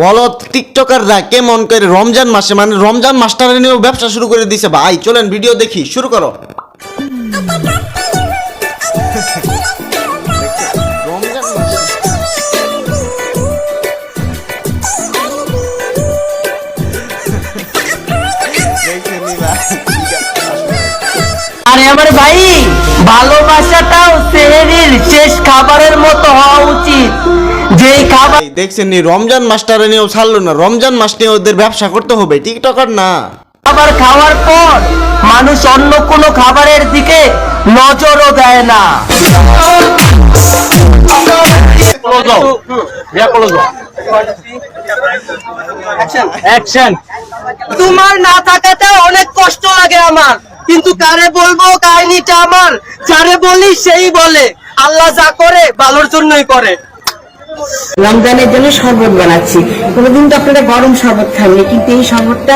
বলো টিকটকাররা কেমন করে রমজান মাসে মানে রমজান মাসটারে নিয়েও ব্যবসা শুরু করে দিছে ভাই চলেন, ভিডিও দেখি, শুরু করো? আরে আমার ভাই, ভালোবাসাটাও দেখছেন নি, রমজান মাসটারে নিয়েও ছাড়লো না, রমজান মাস নিয়ে ওদের ব্যবসা করতে হবে, টিকটকার না। খাবার খাওয়ার পর মানুষ অন্য কোনো খাবারের দিকে নজরও দেয় না। তোমার না থাকাতে অনেক কষ্ট লাগে আমার, কিন্তু কারে বলব কাহিনীটা আমার? যারে বলি সেই বলে। আল্লাহ যা করে, ভালোর জন্যই করে। রমজানের জন্য শরবত বানাচ্ছি। কোনোদিন তো আপনারা গরম শরবত খাননি, কিন্তু এই শরবতটা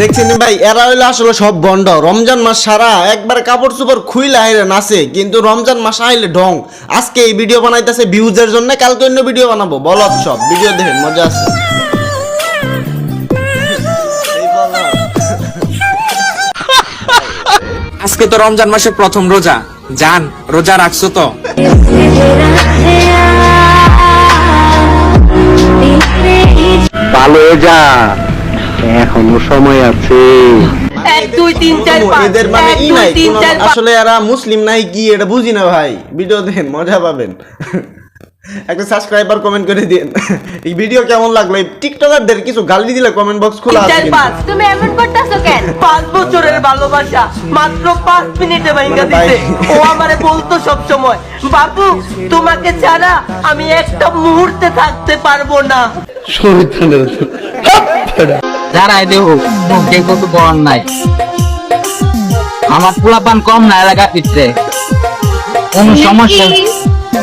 দেখছেন ভাই, এরা হইল আসলে সব বন্ড। রমজান মাস সারা একবার কাপড় চোপড় খুইলে আইলে নাচে, কিন্তু রমজান মাস আইলে ঢং। আজকে এই ভিডিও বানাইতেছে ভিউজের জন্য, কালকে অন্য ভিডিও বানাবো। বলত সব ভিডিও দেখেন, মজা আছে। আজকে তো রমজান মাসের প্রথম রোজা। জান রোজা রাখছো তো? ভালো যা। এখনও সময় আছে। এদের মানে ই নাই আসলে এরা মুসলিম নাই কি এটা বুঝি না ভাই। ভিডিও দেখেন মজা পাবেন। একটা সাবস্ক্রাইবার কমেন্ট করে দিন এই ভিডিও কেমন লাগল? টিকটকারদের কিছু গালি দিলে কমেন্ট বক্স খোলা আছে তুমি এমন করতেছো কেন? পাঁচ বছরের ভালোবাসা মাত্র পাঁচ মিনিটে ভাঙ্গা মানে দিতে ও আমারে বলতো সব সময় বাবু তোমাকে ছাড়া আমি একটা মুহূর্তে থাকতে পারব না। যারা দেহ কেউ কত বড় নাই। আমার পোলাপান কম না এলাকা পিছতে কোন সমস্যা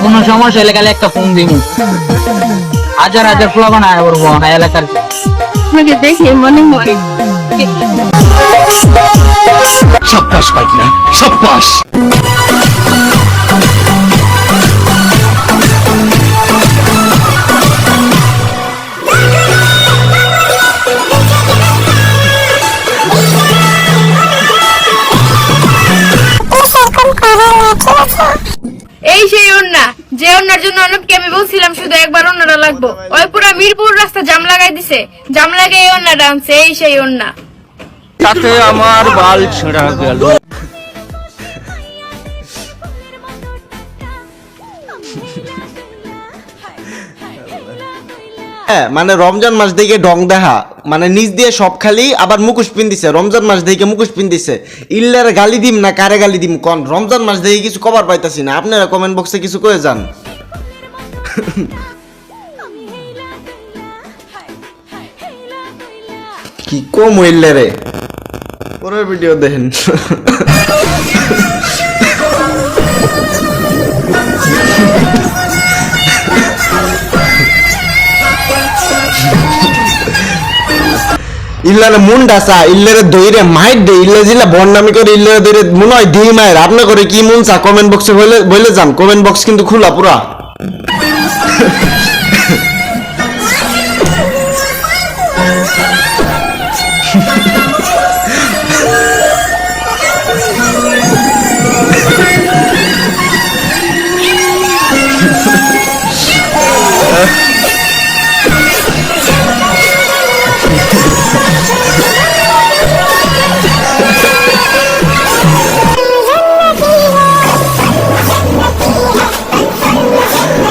কোন সমস্যা হলে খালি একটা ফোন দিব হাজার হাজার পোলাপান আয় করব না এলাকার দেখে মনে হয়। সাব্বাস সাব্বাস এই সেই অন্যা যে অন্যার জন্য অনবকে আমি বলছিলাম শুধু একবার অন্যরা লাগবো। ওই পুরা মিরপুর রাস্তা জাম লাগাই দিছে। জাম লাগাই অন্যরা আনছে, এই সেই অন্যা। তাতে আমার বাল ছেঁড়া গেল। হ্যাঁ মানে রমজান মাস দেখে ডং দেখা। মানে নিচ দিয়ে সব খালি আবার মুখোশ পিন দিছে রমজান মাস দেখে মুখোশ পিন দিছে ইল্লার গালি দিম না কারে গালি দিম কন? রমজান মাস দেখে কিছু কভার পাইতাছি না। আপনারা কমেন্ট বক্সে কিছু কয়ে যান। কি কম হইলে রে পরের ভিডিও দেখেন। ইল্লারে মুন্ডা চা ইল্লারে দইরে মাইর দে, ইল্লে জিলা বন্নামি করে, ইল্লারে দইরে মনে হয় দিই মায়ের আপনি করে কি মন চা? কমেন্ট বক্সে বলে বলে যান। কমেন্ট বক্স কিন্তু খোলা পুরা।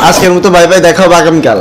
আজকের মতো বাই বাই দেখা হবে আগামীকাল।